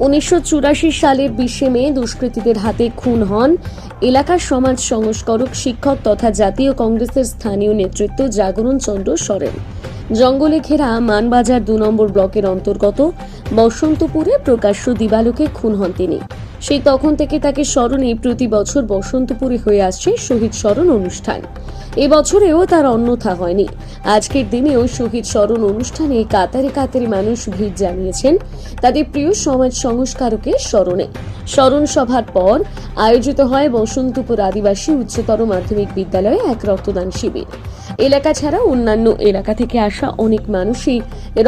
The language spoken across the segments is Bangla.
উনিশশো সালের বিশে মে দুষ্কৃতীদের হাতে খুন হন এলাকার সমাজ সংস্কারক, শিক্ষক তথা জাতীয় কংগ্রেসের স্থানীয় নেতৃত্ব জাগরণ চন্দ্র সরেন। জঙ্গলে ঘেরা মানবাজার দু নম্বর ব্লকের অন্তর্গত বসন্তপুরে প্রকাশ্য দিবালোকে খুন হন তিনি। সেই তখন থেকে তাকে স্মরণে প্রতি বছর বসন্তপুরে হয়ে আসছে শহীদ স্মরণ অনুষ্ঠান। এবছরেও তার অন্যথা হয়নি। আজকের দিনেও শহীদ স্মরণ অনুষ্ঠানে কাতারে কাতারে মানুষ ভিড় জানিয়েছেন তাদের প্রিয় সমাজ সংস্কারকের স্মরণে। স্মরণ সভার পর আয়োজিত হয় বসন্তপুর আদিবাসী উচ্চতর মাধ্যমিক বিদ্যালয়ে এক রক্তদান শিবির। এলাকা ছাড়া অন্যান্য এলাকা থেকে আসা অনেক মানুষই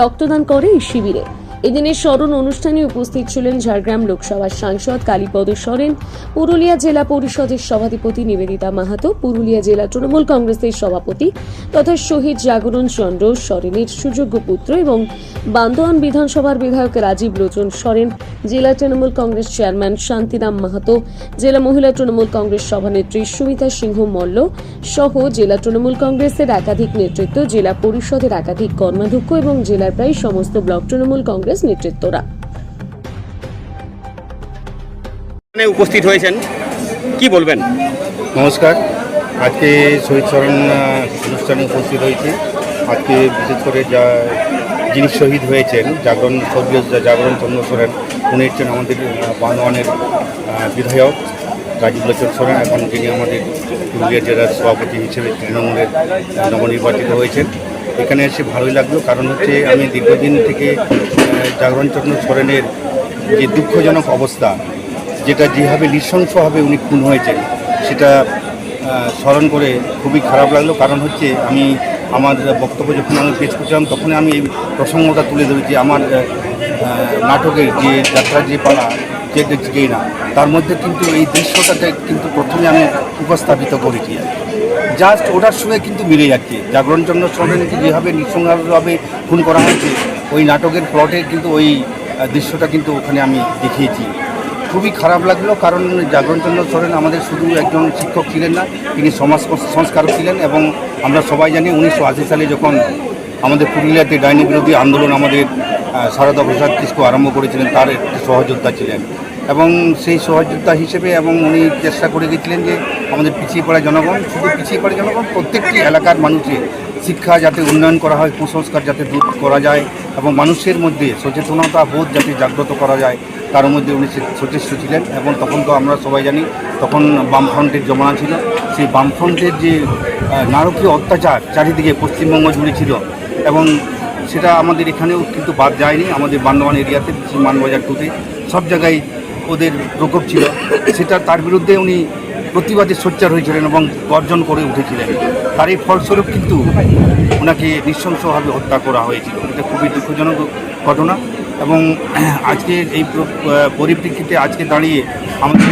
রক্তদান করে এই শিবিরে। এদিনের স্মরণ অনুষ্ঠানে উপস্থিত ছিলেন ঝাড়গ্রাম লোকসভার সাংসদ কালীপদ সরেন, পুরুলিয়া জেলা পরিষদের সভাধিপতি নিবেদিতা মাহাতো, পুরুলিয়া জেলা তৃণমূল কংগ্রেসের সভাপতি তথা শহীদ জাগরণ চন্দ্র সরেনের সুযোগ্য পুত্র এবং বান্দোয়ান বিধানসভার বিধায়ক রাজীব লোচন সরেন, জেলা তৃণমূল কংগ্রেস চেয়ারম্যান শান্তিরাম মাহাতো, জেলা মহিলা তৃণমূল কংগ্রেস সভানেত্রী সুমিতা সিংহ মল্ল সহ জেলা তৃণমূল কংগ্রেসের একাধিক নেতৃত্ব, জেলা পরিষদের একাধিক কর্মাধ্যক্ষ এবং জেলার প্রায় সমস্ত ব্লক তৃণমূল কংগ্রেস নেতৃত্বরা। এখানে উপস্থিত হয়েছেন। কি বলবেন? নমস্কার। আজকে শহীদ স্মরণ অনুষ্ঠানে উপস্থিত হয়েছি। আজকে বিশেষ করে যা যিনি শহীদ হয়েছেন জাগরণ স্বর্গীয় জাগরণ চন্দ্র সোরেন উনি হচ্ছেন আমাদের আহ, বান্দোয়ানের বিধায়ক। রাজীব লোচন সোরেন এখন যিনি আমাদের পুরুলিয়া জেলার সভাপতি হিসেবে তৃণমূলের নবনির্বাচিত হয়েছেন। এখানে এসে ভালোই লাগল। কারণ হচ্ছে আমি দীর্ঘদিন থেকে জাগরণ চন্দ্র সোরেনের যে দুঃখজনক অবস্থা যেটা যেভাবে নৃশংসভাবে উনি খুন হয়েছেন সেটা স্মরণ করে খুবই খারাপ লাগল। কারণ হচ্ছে আমি আমার বক্তব্য যখন আমি পেশ করছিলাম তখন আমি এই প্রসঙ্গটা তুলে ধরেছি আমার আহ, আহ, নাটকের যে যাত্রার যে পালা যে না তার মধ্যে কিন্তু এই দৃশ্যটাতে কিন্তু প্রথমে আমি উপস্থাপিত করেছি। জাস্ট ওটার সঙ্গে কিন্তু মিলে যাচ্ছে। জাগরণচন্দ্র সোরেনকে যেভাবে নৃশংসভাবে খুন করা হয়েছে, ওই নাটকের প্লটে কিন্তু ওই দৃশ্যটা কিন্তু ওখানে আমি দেখিয়েছি। খুবই খারাপ লাগল কারণ জাগরণচন্দ্র সোরেন আমাদের শুধু একজন শিক্ষক ছিলেন না, তিনি সমাজ সংস্কারক ছিলেন এবং আমরা সবাই জানি উনিশশো আশি সালে যখন আমাদের পুরুলিয়াতে ডাইনি বিরোধী আন্দোলন আমাদের সারদা প্রসাদ কিসকু আরম্ভ করেছিলেন, তার একটি সহযোদ্ধা ছিলেন। এবং সেই সহযোদ্ধা হিসেবে এবং উনি চেষ্টা করে গেছিলেন যে আমাদের পিছিয়ে পড়া জনগণ, শুধু পিছিয়ে পড়া জনগণ, প্রত্যেকটি এলাকার মানুষের শিক্ষা যাতে উন্নয়ন করা হয়, কুসংস্কার যাতে দূর করা যায় এবং মানুষের মধ্যে সচেতনতা, বোধ যাতে জাগ্রত করা যায়, তার মধ্যে উনি সচেষ্ট ছিলেন এবং তখন তো আমরা সবাই জানি তখন বামফ্রন্টের জমানা ছিল। সেই বামফ্রন্টের যে নারকীয় অত্যাচার চারিদিকে পশ্চিমবঙ্গ জুড়ে ছিল এবং সেটা আমাদের এখানেও কিন্তু বাদ যায়নি। আমাদের বান্দোয়ান এরিয়াতে মানবাজার টুতে সব জায়গায় ওদের প্রকোপ ছিল, সেটা তার বিরুদ্ধে উনি প্রতিবাদে সোচ্চার হয়েছিলেন এবং গর্জন করে উঠেছিলেন। তার এই ফলস্বরূপ কিন্তু ওনাকে নৃশংসভাবে হত্যা করা হয়েছিল। এটা খুবই দুঃখজনক ঘটনা এবং আজকের এই পরিপ্রেক্ষিতে আজকে দাঁড়িয়ে আমাদের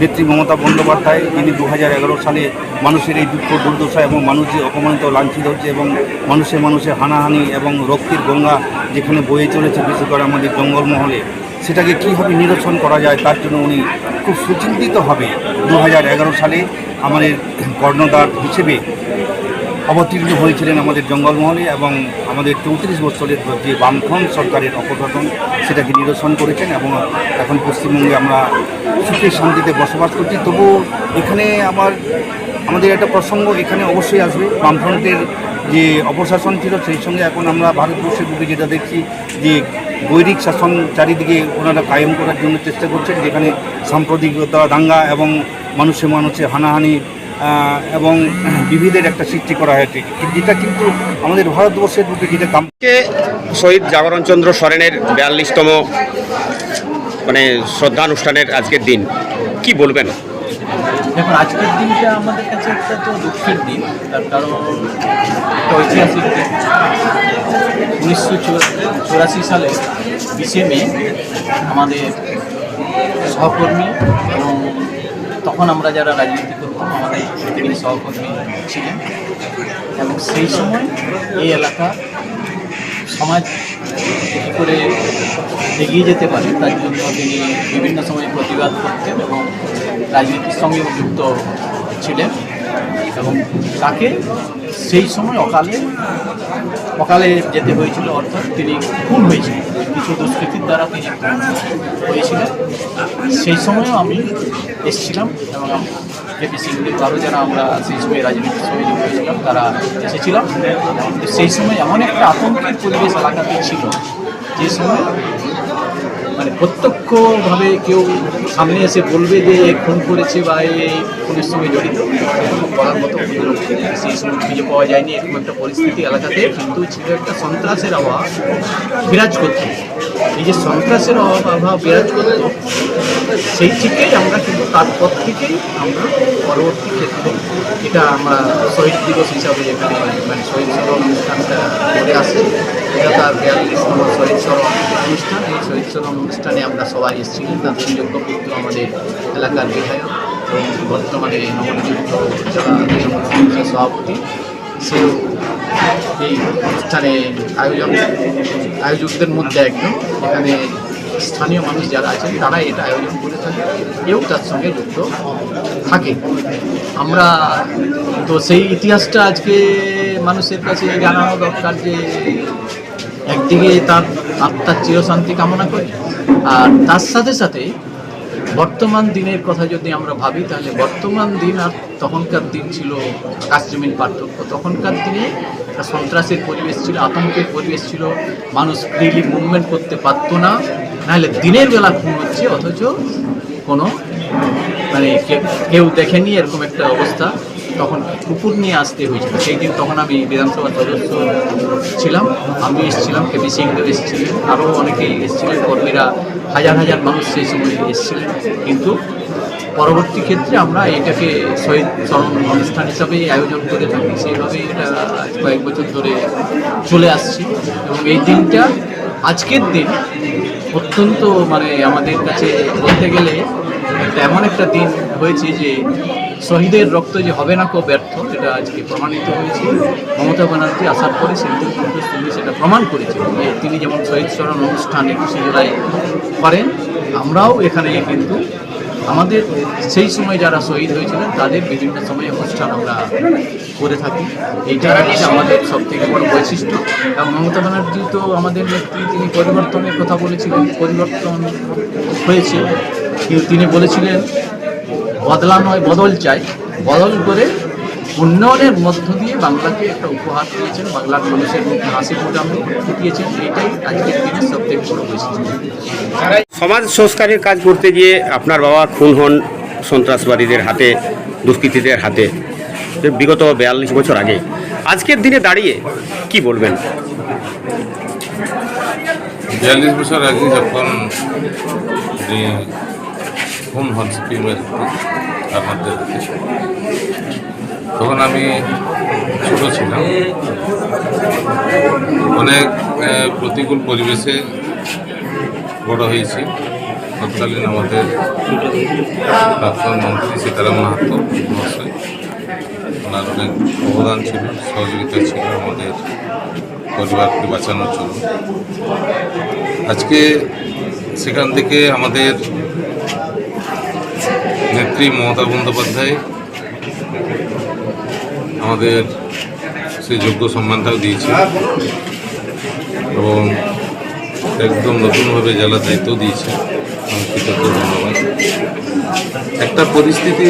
নেত্রী মমতা বন্দ্যোপাধ্যায়, যিনি দু হাজার এগারো সালে মানুষের এই দুঃখ, দুর্দশা এবং মানুষ যে অপমানিত, লাঞ্ছিত হচ্ছে এবং মানুষে মানুষের হানাহানি এবং রক্তের গঙ্গা যেখানে বয়ে চলেছে, বিশেষ করে আমাদের জঙ্গলমহলে সেটাকে কীভাবে নিরসন করা যায় তার জন্য উনি খুব সুচিন্তিতভাবে দু হাজার এগারো সালে আমাদের কর্ণধার হিসেবে অবতীর্ণ হয়েছিলেন আমাদের জঙ্গলমহলে এবং আমাদের চৌত্রিশ বছরের যে বামফ্রন্ট সরকারের অপসারণ সেটাকে নিরসন করেছেন এবং এখন পশ্চিমবঙ্গে আমরা সুখে শান্তিতে বসবাস করছি। তবু এখানে আমার, আমাদের একটা প্রসঙ্গ এখানে অবশ্যই আসবে। বামফ্রন্টের যে অপশাসন ছিল সেই সঙ্গে এখন আমরা ভারতবর্ষের বুকে যেটা দেখছি যে গৈরিক শাসন চারিদিকে ওনারা কায়েম করার জন্য চেষ্টা করছেন, যেখানে সাম্প্রদায়িকতা দাঙ্গা এবং মানুষে মানুষে হানাহানি এবং বিবিধের একটা সৃষ্টি করা হয়েছে। যেটা কিন্তু আমাদের ভারতবর্ষের বুকে যেটা কাম শহীদ জাগরণ চন্দ্র সরেনের বিয়াল্লিশতম মানে শ্রদ্ধানুষ্ঠানের আজকের দিন? কি বলবেন? দেখুন, আজকের দিনটা আমাদের কাছে একটা তো দুঃখের দিন। তার কারণ একটা ঐতিহাসিক দিন। উনিশশো চুরাশি সালে বিশে মে আমাদের সহকর্মী এবং তখন আমরা যারা রাজনীতি করতাম, আমাদের তিনি সহকর্মী ছিলেন। এবং সেই সময় এই এলাকা সমাজ করে এগিয়ে যেতে পারে। তার জন্য তিনি বিভিন্ন সময় প্রতিবাদ করতেন এবং রাজনীতির সঙ্গেও যুক্ত ছিলেন। এবং তাকে সেই সময় অকালে অকালে যেতে হয়েছিল অর্থাৎ তিনি খুন হয়েছিলেন। কিছু দুষ্কৃতির দ্বারা তিনি হয়েছিলেন। সেই সময়ও আমি এসেছিলাম এবং কেপি সিংদের আরও যারা আমরা সেই সময় রাজনীতির সঙ্গে যুক্ত ছিলাম তারা এসেছিলাম। সেই সময় এমন একটা আতঙ্কের পরিবেশ এলাকাতে ছিল যে সময় মানে প্রত্যক্ষভাবে কেউ সামনে এসে বলবে যে খুন করেছে বা এই খুনের সঙ্গে জড়িত বলার মতো সেই সময় খুঁজে পাওয়া যায়নি, এরকম একটা পরিস্থিতি এলাকাতে। কিন্তু ছিল একটা সন্ত্রাসের আবহাওয়া বিরাজ করছে এই যে সন্ত্রাসের আবহাওয়া বিরাজ করত, সেই থেকেই আমরা কিন্তু তারপর থেকেই আমরা পরবর্তী ক্ষেত্রে এটা আমরা শহীদ দিবস হিসাবে এখানে মানে শহীদ স্মরণ অনুষ্ঠানটা করে আসে। এটা তার বিয়াল্লিশতম শহীদ স্মরণ অনুষ্ঠান। এই শহীদ স্মরণ অনুষ্ঠানে আমরা সবাই এসেছিলেন তার যোগ্য পুত্র আমাদের এলাকার বিধায়ক এবং বর্তমানে নবনিযুক্ত সভাপতি, সেও এই অনুষ্ঠানে আয়োজন, আয়োজকদের মধ্যে একজন। এখানে স্থানীয় মানুষ যারা আছেন তারা এটা আয়োজন করে থাকে কেউ তার সঙ্গে যুক্ত থাকে। আমরা তো সেই ইতিহাসটা আজকে মানুষের কাছে জানানো দরকার যে একদিকে তার আত্মার চিরশান্তি কামনা করি, আর তার সাথে সাথে বর্তমান দিনের কথা যদি আমরা ভাবি, তাহলে বর্তমান দিন আর তখনকার দিন ছিল আকাশ জমিন পার্থক্য। তখনকার দিনে সন্ত্রাসের পরিবেশ ছিল, আতঙ্কের পরিবেশ ছিল, মানুষ ফ্রিলি মুভমেন্ট করতে পারতো না, নাহলে দিনের বেলা খুন হচ্ছে, অথচ কোনো মানে কেউ দেখেনি এরকম একটা অবস্থা। তখন কুকুর নিয়ে আসতে হয়েছিল। সেই দিন তখন আমি বিধানসভার সদস্য ছিলাম। আমি এসেছিলাম কেপি সিংদেব এসেছিলেন। আরও অনেকেই এসেছিলেন, কর্মীরা, হাজার হাজার মানুষ সেই সময় এসেছিলেন। কিন্তু পরবর্তী ক্ষেত্রে আমরা এটাকে শহীদ স্মরণ অনুষ্ঠান হিসাবেই আয়োজন করে থাকি। সেইভাবেই এটা কয়েক বছর ধরে চলে আসছি। এবং এই দিনটা, আজকের দিন অত্যন্ত মানে আমাদের কাছে বলতে গেলে এমন একটা দিন হয়েছে যে শহীদের রক্ত যে হবে না কো ব্যর্থ এটা আজকে প্রমাণিত হয়েছে। মমতা ব্যানার্জি আসার পরে সেন্ট্রাল কংগ্রেস তিনি সেটা প্রমাণ করেছেন যে তিনি যেমন শহীদ স্মরণ অনুষ্ঠান একুশে জুলাই করেন, আমরাও এখানে কিন্তু আমাদের সেই সময় যারা শহীদ হয়েছিলেন, তাদের বিভিন্ন সময় অনুষ্ঠান আমরা করে থাকি। এইটা হচ্ছে আমাদের সব থেকে বড় বৈশিষ্ট্য। এবং মমতা ব্যানার্জি তো আমাদের নেত্রী, তিনি পরিবর্তনের কথা বলেছিলেন, পরিবর্তন হয়েছে। তিনি বলেছিলেন বদলা নয় বদল চাই। বদল করে উন্নয়নের মধ্য দিয়ে বাংলাকে একটা উপহার দিয়েছেন বাংলার মানুষের মুখে হাসি ফোটানো ফুটিয়েছেন এটাই আজকের দিনের সব থেকে বড় বৈশিষ্ট্য সমাজ সংস্কারের কাজ করতে গিয়ে আপনার বাবা খুন হন সন্ত্রাসবাদীদের হাতে দুষ্কৃতীদের হাতে বিগত বিয়াল্লিশ বছর আগে। আজকের দিনে দাঁড়িয়ে কি বলবেন? বিয়াল্লিশ বছর আগে যখন খুন হন সিপিএমের আমাদের তখন আমি ছোট ছিলাম। অনেক প্রতিকূল পরিবেশে বড় হয়েছি। তৎকালীন আমাদের প্রাক্তন মন্ত্রী সীতারাম মাহাতো মহাশয়, ওনার অনেক অবদান ছিল, সহযোগিতা ছিল আমাদের পরিবারকে বাঁচানোর জন্য। আজকে সেখান থেকে আমাদের নেত্রী মমতা বন্দ্যোপাধ্যায়, আমাদের সেই যোগ্য সম্মানটাও দিয়েছে এবং একদম নতুনভাবে জেলা দায়িত্ব দিয়েছে। ধন্যবাদ। একটা পরিস্থিতি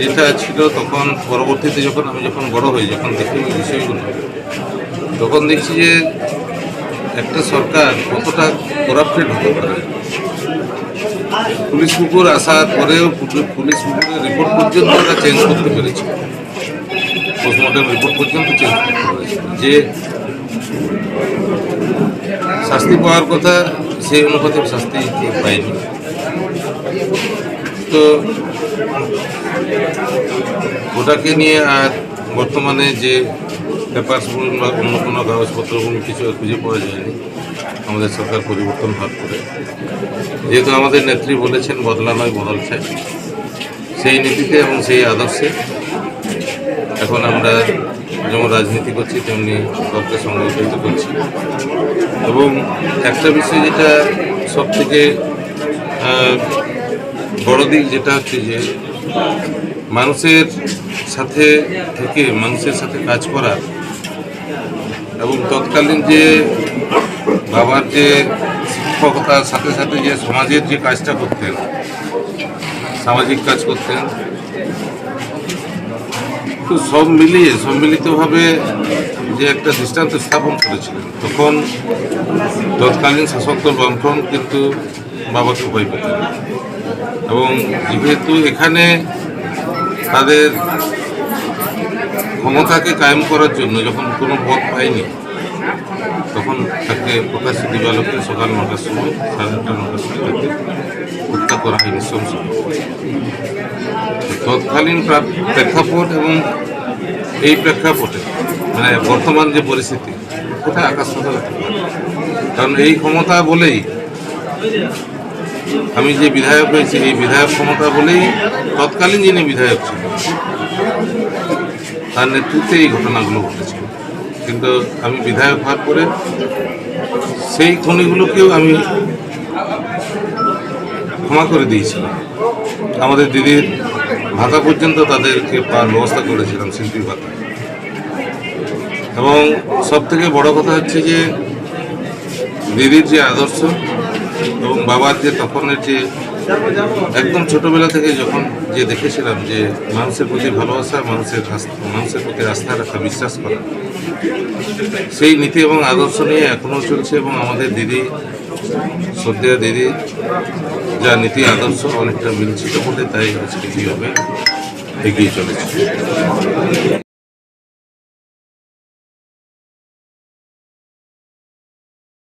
যেটা ছিল তখন পরবর্তীতে যখন আমি যখন বড় হই, যখন দেখি ওই বিষয়গুলো, তখন দেখছি যে একটা সরকার কতটা করাপ্টেড হতে পারে। পুলিশ কুকুর আসার পরেও পুলিশ কুকুরের রিপোর্ট পর্যন্ত তারা চেঞ্জ করতে পেরেছে। পোস্টমর্টম রিপোর্ট পর্যন্ত চেঞ্জ যে শাস্তি পাওয়ার কথা সেই অনুপাতে শাস্তি পায়নি। তো ওটাকে নিয়ে আর বর্তমানে যে বলুন বা অন্য কোনো কাগজপত্র কিছু খুঁজে পাওয়া যায়নি, আমাদের সরকার পরিবর্তন হওয়ার পরে যেহেতু আমাদের নেত্রী বলেছেন, বদলা নয়, বদল চাই। সেই নীতিতে এবং সেই আদর্শে এখন আমরা যেমন রাজনীতি করছি, তেমনি দলকে সংগঠিত করছি। এবং একটা বিষয় যেটা সব থেকে বড় দিক যেটা হচ্ছে যে, মানুষের সাথে থেকে, মানুষের সাথে কাজ করা এবং তৎকালীন যে বাবার যে শিক্ষকতার সাথে সাথে যে সমাজের যে কাজটা করতেন, সামাজিক কাজ করতেন, তো সব মিলিয়ে সম্মিলিতভাবে যে একটা দৃষ্টান্ত স্থাপন করেছিলেন, তখন তৎকালীন শাসক দল বামফ্রন্ট কিন্তু বাবাকে ভয় পেতেন এবং যেহেতু এখানে তাদের ক্ষমতাকে কায়েম করার জন্য যখন কোনো পথ পায়নি তখন তাকে প্রকাশ্যে দিবালোকে সকাল নটার সময় সাড়ে নটা নটার সময় তাকে হত্যা করা হয় নৃশংস তৎকালীন প্রেক্ষাপট এবং এই প্রেক্ষাপটে মানে বর্তমান যে পরিস্থিতি কোথায় আকাশ তফাৎ। কারণ এই ক্ষমতা বলেই আমি যে বিধায়ক হয়েছি, এই বিধায়ক ক্ষমতা বলেই তৎকালীন যিনি বিধায়ক ছিলেন, তার নেতৃত্বে এই ঘটনাগুলো ঘটেছে কিন্তু আমি বিধায়ক হওয়ার পরে সেই খনিগুলোকেও আমি ক্ষমা করে দিয়েছিলাম। আমাদের দিদির ভাতা পর্যন্ত তাদেরকে পাওয়ার ব্যবস্থা করেছিলাম শিল্পী ভাতা। এবং সব থেকে বড় কথা হচ্ছে যে দিদির যে আদর্শ এবং বাবার যে তখনের যে একদম ছোটবেলা থেকে যখন যে দেখেছিলাম যে মানুষের প্রতি ভালোবাসা, মানুষের মানুষের প্রতি আস্থা রাখা, বিশ্বাস করা, সেই নীতি এবং আদর্শ নিয়ে এখনও চলছে এবং আমাদের দিদি, শ্রদ্ধেয় দিদি, যা নীতি, আদর্শ অনেকটা মিলছিল বলে তাই আজকে কীভাবে এগিয়ে চলেছে।